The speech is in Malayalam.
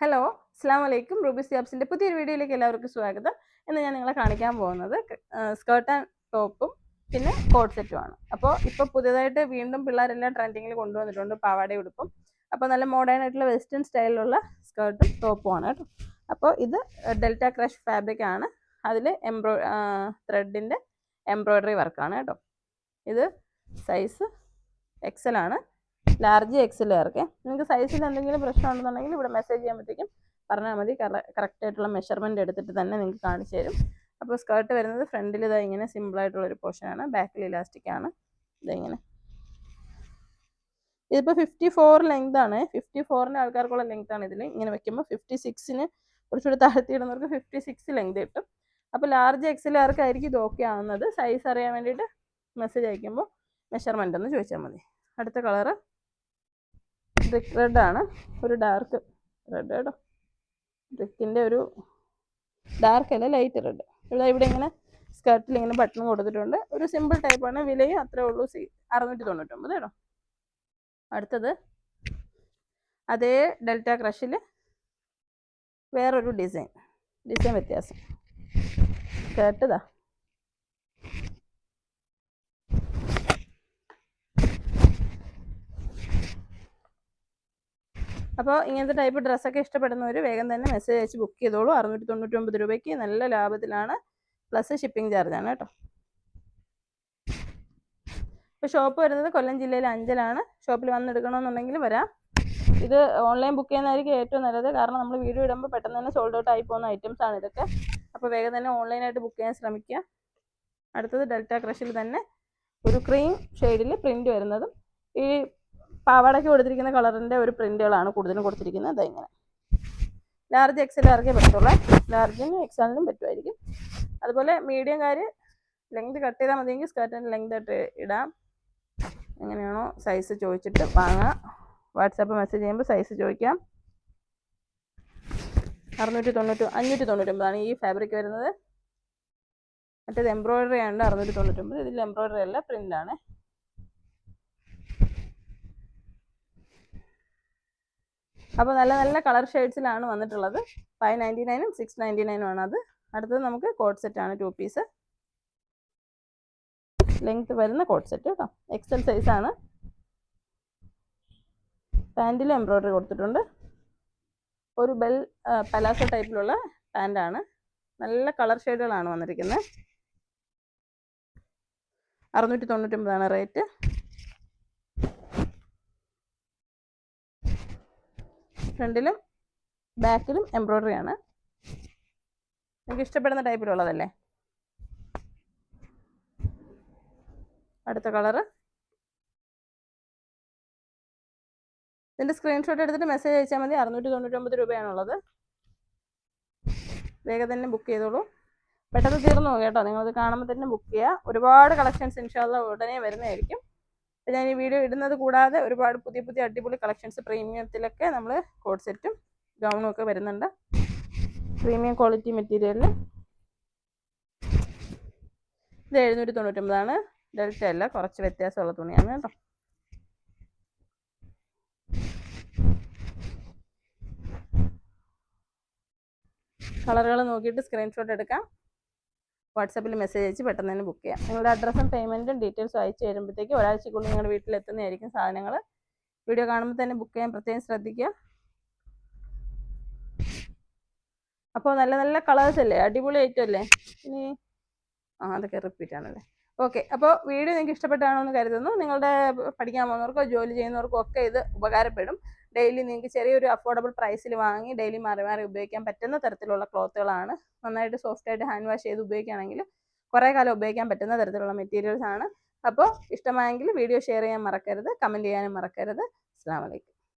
ഹലോ അസ്സാം വലൈക്കും റൂബി സിയാബ്സിന്റെ പുതിയൊരു വീഡിയോയിലേക്ക് എല്ലാവർക്കും സ്വാഗതം. ഇന്ന് ഞാൻ നിങ്ങളെ കാണിക്കാൻ പോകുന്നത് സ്കേർട്ട് ആൻഡ് ടോപ്പും പിന്നെ കോട്ട് സെറ്റുമാണ് അപ്പോൾ ഇപ്പോൾ പുതിയതായിട്ട് വീണ്ടും പിള്ളേരെല്ലാം ട്രെൻഡിങ്ങിൽ കൊണ്ടുവന്നിട്ടുണ്ട് പാവാട ഉടുപ്പും. അപ്പോൾ നല്ല മോഡേൺ ആയിട്ടുള്ള വെസ്റ്റേൺ സ്റ്റൈലിലുള്ള സ്കേർട്ടും ടോപ്പുമാണ് കേട്ടോ. അപ്പോൾ ഇത് ഡെൽറ്റ ക്രഷ് ഫാബ്രിക് ആണ്. അതിൽ എംബ്രോ ത്രെഡിന്റെ എംബ്രോയ്ഡറി വർക്കാണ് കേട്ടോ. ഇത് സൈസ് എക്സൽ ആണ്. ലാർജ് എക്സൽ ഇറക്കെ നിങ്ങൾക്ക് സൈസിൽ എന്തെങ്കിലും പ്രശ്നം ഉണ്ടെന്നുണ്ടെങ്കിൽ ഇവിടെ മെസ്സേജ് ചെയ്യുമ്പോഴത്തേക്കും പറഞ്ഞാൽ മതി. കറക്റ്റ് ആയിട്ടുള്ള മെഷർമെന്റ് എടുത്തിട്ട് തന്നെ നിങ്ങൾക്ക് കാണിച്ചു തരും. അപ്പോൾ സ്കേർട്ട് വരുന്നത് ഫ്രണ്ടിൽ ഇതാ ഇങ്ങനെ സിമ്പിളായിട്ടുള്ളൊരു പോർഷനാണ് ബാക്കിൽ ഇലാസ്റ്റിക് ആണ്. ഇതിങ്ങനെ ഇതിപ്പോൾ ഫിഫ്റ്റി ഫോർ ലെങ്ത് ആണ്. ഫിഫ്റ്റി ഫോറിന്റെ ആൾക്കാർക്കുള്ള ലെങ്ത് ആണ് ഇതിൽ ഇങ്ങനെ വെക്കുമ്പോൾ ഫിഫ്റ്റി സിക്സിന് കുറച്ചുകൂടി താഴ്ത്തി ഇടുന്നവർക്ക് ഫിഫ്റ്റി സിക്സ് ലെങ്ത് കിട്ടും. അപ്പോൾ ലാർജ് എക്സലുകാർക്കായിരിക്കും ഇത് ഓക്കെ ആവുന്നത്. സൈസ് അറിയാൻ വേണ്ടിയിട്ട് മെസ്സേജ് അയക്കുമ്പോൾ മെഷർമെന്റ് ഒന്ന് ചോദിച്ചാൽ മതി. അടുത്ത കളറ് ബ്രിക്ക് ആണ്. ഒരു ഡാർക്ക് റെഡ് കേട്ടോ ബ്രിക്കിന്റെ ഒരു ഡാർക്ക് അല്ല ലൈറ്റ് റെഡ് ഇവിടെ ഇവിടെ ഇങ്ങനെ സ്കർട്ടിൽ ഇങ്ങനെ ബട്ടൺ കൊടുത്തിട്ടുണ്ട്. ഒരു സിമ്പിൾ ടൈപ്പാണ് വിലയും അത്രേ ഉള്ളൂ. സി അറുന്നൂറ്റി തൊണ്ണൂറ്റൊമ്പത് കേട്ടോ. അടുത്തത് അതേ ഡെൽറ്റ ക്രഷിൽ വേറൊരു ഡിസൈൻ ഡിസൈൻ വ്യത്യാസം. സ്കേർട്ട് അപ്പോൾ ഇങ്ങനത്തെ ടൈപ്പ് ഡ്രസ്സൊക്കെ ഇഷ്ടപ്പെടുന്നവർ വേഗം തന്നെ മെസ്സേജ് അയച്ച് ബുക്ക് ചെയ്തോളൂ. അറുന്നൂറ്റി തൊണ്ണൂറ്റി രൂപയ്ക്ക് നല്ല ലാഭത്തിലാണ്. പ്ലസ് ഷിപ്പിംഗ് ചാർജാണ് കേട്ടോ. ഇപ്പോൾ ഷോപ്പ് വരുന്നത് കൊല്ലം ജില്ലയിൽ അഞ്ചലാണ്. ഷോപ്പിൽ വന്നെടുക്കണമെന്നുണ്ടെങ്കിൽ വരാം. ഇത് ഓൺലൈൻ ബുക്ക് ചെയ്യുന്നതായിരിക്കും ഏറ്റവും നല്ലത്. കാരണം നമ്മൾ വീഡിയോ ഇടുമ്പോൾ പെട്ടെന്ന് തന്നെ സോൾഡ് ഔട്ട് ആയി പോകുന്ന ഐറ്റംസ് ആണ് ഇതൊക്കെ. അപ്പോൾ വേഗം തന്നെ ഓൺലൈനായിട്ട് ബുക്ക് ചെയ്യാൻ ശ്രമിക്കുക. അടുത്തത് ഡെൽറ്റ ക്രഷിൽ തന്നെ ഒരു ക്രീം ഷെയ്ഡിൽ പ്രിന്റ് വരുന്നതും ഈ പാവാടയ്ക്ക് കൊടുത്തിരിക്കുന്ന കളറിന്റെ ഒരു പ്രിന്റുകളാണ് കൂടുതലും കൊടുത്തിരിക്കുന്നത്. അത് ഇങ്ങനെ. ലാർജ് എക്സൽ ഇറക്കിയേ പറ്റുള്ളൂ ലാർജിനും എക്സലിനും പറ്റുമായിരിക്കും. അതുപോലെ മീഡിയം മീഡിയംകാർ ലെങ്ത് കട്ട് ചെയ്താൽ മതിയെങ്കിൽ സ്കേർട്ടിന്റെ ലെങ്ത് ഇട്ട് ഇടാം. എങ്ങനെയാണോ സൈസ് ചോദിച്ചിട്ട് വാങ്ങാം. വാട്സാപ്പ് മെസ്സേജ് ചെയ്യുമ്പോൾ സൈസ് ചോദിക്കാം. അറുന്നൂറ്റി തൊണ്ണൂറ്റി അഞ്ഞൂറ്റി തൊണ്ണൂറ്റൊമ്പതാണ് ഈ ഫാബ്രിക് വരുന്നത്. മറ്റേത് എംബ്രോയിഡറി ആണ് അറുന്നൂറ്റി തൊണ്ണൂറ്റൊമ്പത് ഇതിൽ എംബ്രോയിഡറി അല്ല പ്രിന്റാണ് അപ്പോൾ നല്ല നല്ല കളർ ഷെയ്ഡ്സിലാണ് വന്നിട്ടുള്ളത്. ഫൈവ് നയന്റി നയനും സിക്സ് നയന്റി നയനും ആണ് അത്. അടുത്തത് നമുക്ക് കോട്ട് ആണ് ടു പീസ് ലെങ്ത് വരുന്ന കോട്ട് സെറ്റ് കേട്ടോ. എക്സൽ സൈസ് ആണ്. പാന്റിൽ എംബ്രോയ്ഡറി കൊടുത്തിട്ടുണ്ട്. ഒരു ബെൽ പലാസോ ടൈപ്പിലുള്ള പാന്റാണ് നല്ല കളർ ഷെയ്ഡുകളാണ് വന്നിരിക്കുന്നത്. അറുന്നൂറ്റി തൊണ്ണൂറ്റൊമ്പതാണ് റേറ്റ് ഫ്രണ്ടിലും ബാക്കിലും എംബ്രോയ്ഡറി ആണ്. നിങ്ങൾക്ക് ഇഷ്ടപ്പെടുന്ന ടൈപ്പിലുള്ളതല്ലേ അടുത്ത കളറ് ഇതിന്റെ സ്ക്രീൻഷോട്ട് എടുത്തിട്ട് മെസ്സേജ് അയച്ചാൽ മതി. അറുന്നൂറ്റി തൊണ്ണൂറ്റൊമ്പത് രൂപയാണുള്ളത്. വേഗം തന്നെ ബുക്ക് ചെയ്തോളൂ. പെട്ടെന്ന് തീർന്നു കേട്ടോ. നിങ്ങളത് കാണുമ്പോൾ തന്നെ ബുക്ക് ചെയ്യുക ഒരുപാട് കളക്ഷൻസ് ഇൻഷാല്ല ഉടനെ വരുന്നതായിരിക്കും. ഞാൻ ഈ വീഡിയോ ഇടുന്നത് കൂടാതെ ഒരുപാട് പുതിയ പുതിയ അടിപൊളി കളക്ഷൻസ് പ്രീമിയത്തിലൊക്കെ നമ്മൾ കോഡ് സെറ്റും ഗൗണും ഒക്കെ വരുന്നുണ്ട്. പ്രീമിയം ക്വാളിറ്റി മെറ്റീരിയലിൽ ഇത് എഴുന്നൂറ്റി തൊണ്ണൂറ്റൊമ്പതാണ്. ഡെൽറ്റ അല്ല കുറച്ച് വ്യത്യാസമുള്ള തുണിയാണ് കേട്ടോ. കളറുകൾ നോക്കിയിട്ട് സ്ക്രീൻഷോട്ട് എടുക്കാം. വാട്സാപ്പിൽ മെസ്സേജ് അയച്ച് പെട്ടെന്ന് തന്നെ ബുക്ക് ചെയ്യാം. നിങ്ങളുടെ അഡ്രസ്സും പേയ്മെന്റും ഡീറ്റെയിൽസും അയച്ചു തരുമ്പോഴത്തേക്ക് ഒരാഴ്ചക്കുള്ളിൽ നിങ്ങളുടെ വീട്ടിലെത്തുന്നതായിരിക്കും സാധനങ്ങൾ. വീഡിയോ കാണുമ്പോൾ തന്നെ ബുക്ക് ചെയ്യാൻ പ്രത്യേകം ശ്രദ്ധിക്കുക. അപ്പോൾ നല്ല നല്ല കളേഴ്സ് അല്ലേ? അടിപൊളി ഐറ്റം അല്ലേ? ഇനി ആ അതൊക്കെ റിപ്പീറ്റ് ആണല്ലേ? ഓക്കെ അപ്പോൾ വീഡിയോ നിങ്ങൾക്ക് ഇഷ്ടപ്പെട്ടാണോ എന്ന് കരുതുന്നു. നിങ്ങളുടെ പഠിക്കാൻ പോകുന്നവർക്കോ ജോലി ചെയ്യുന്നവർക്കോ ഒക്കെ ഇത് ഉപകാരപ്പെടും. ഡെയിലി നിങ്ങൾക്ക് ചെറിയൊരു അഫോർഡബിൾ പ്രൈസിൽ വാങ്ങി ഡെയിലി മാറി മാറി ഉപയോഗിക്കാൻ പറ്റുന്ന തരത്തിലുള്ള ക്ലോത്തുകളാണ് നന്നായിട്ട് സോഫ്റ്റ് ആയിട്ട് ഹാൻഡ് വാഷ് ചെയ്ത് ഉപയോഗിക്കുകയാണെങ്കിൽ കുറേ കാലം ഉപയോഗിക്കാൻ പറ്റുന്ന തരത്തിലുള്ള മെറ്റീരിയൽസ് ആണ്. അപ്പോൾ ഇഷ്ടമായെങ്കിൽ വീഡിയോ ഷെയർ ചെയ്യാൻ മറക്കരുത് കമന്റ് ചെയ്യാനും മറക്കരുത്. അസ്സാം വലൈക്കും